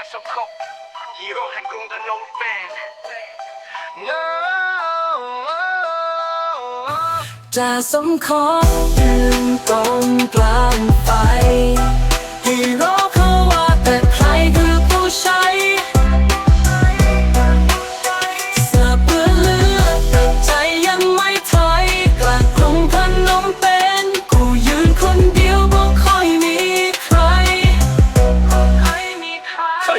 จากสังคมฮีโร่แห่งกรุงพนมเปญ No จะสมขอยืน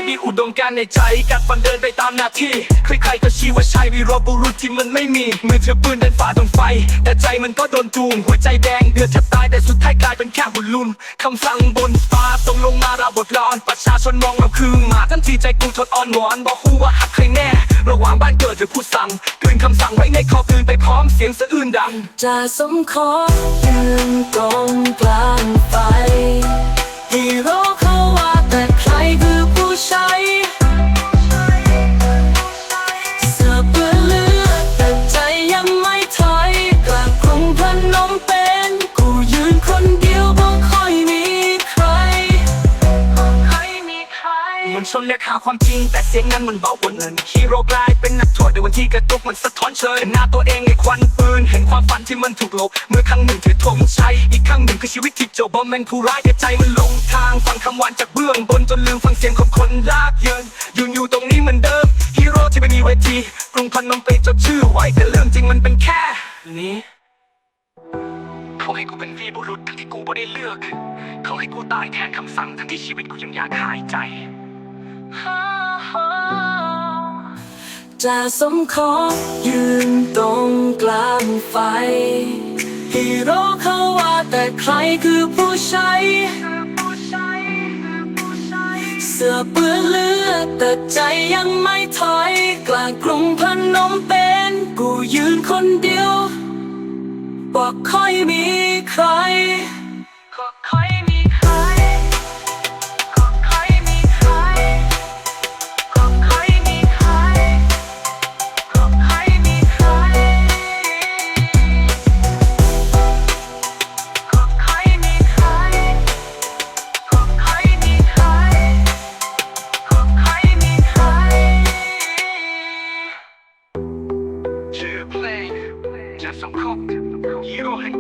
มีอุดมการในใจกัดฟันเดินไปตามหน้าที่ ใครๆก็ชี้ว่าใช่วีรบุรุษที่มันไม่มี มือถือปืนเดินฝ่าดงไฟ แต่ใจมันก็โดนจูงหัวใจแดงเดือดแทบตายแต่สุดท้ายกลายเป็นแค่บุญลุนคำสั่งบนฟ้าตรงลงมาราบทร้อน ประชาชนมองเราคือหมาทันทีใจกูทดอ่อนหวอนบอกฮูว่าหักใครแน่ ระหว่างบ้านเกิดหรือผู้สั่งกลืนคำสั่งไว้ในคอกลืนไปพร้อมเสียงสะอื้นดังจะสมขอยืนตรงกลางไฟฮี ชนเรียกหาความจริง แต่เสียงนั้นมันเบากว่าเงินฮีโร่กลายเป็นนักโทษในวันที่กระตุกมันสะท้อนเชิญหน้าตัวเองในควันปืน เห็นความฝันที่มันถูกลบเมื่อครั้งหนึ่งถือธงชัยอีกครั้งหนึ่งคือชีวิตที่จบบอมแมนผู้ร้ายแต่ใจมันหลงทางฟังคำหวานจากเบื้องบนจนลืมฟังเสียงของคนลากเยินยืนอยู่ตรงนี้เหมือนเดิมฮีโร่ที่ไม่มีเวทีกรุงพันมเปจดชื่อไว้แต่เรื่องจริงมันเป็นแค่นี้เขาให้กูเป็นวีบุรุษทั้งที่กูไม่ได้เลือก เขาให้กูตายแทนคำสั่งทั้งที่ชีวิตกูยังอยากหายใจ จะสมขอยืนตรงกลางไฟฮีโร่เขาว่าแต่ใครคือผู้ใช้เสื้อเปื้อนเลือดแต่ใจยังไม่ถอย กลางกรุงพนมเป็นกูยืนคนเดียว บอกค่อยมีใคร ชื่อเพลงจะสังคมฮีโร่แห่ง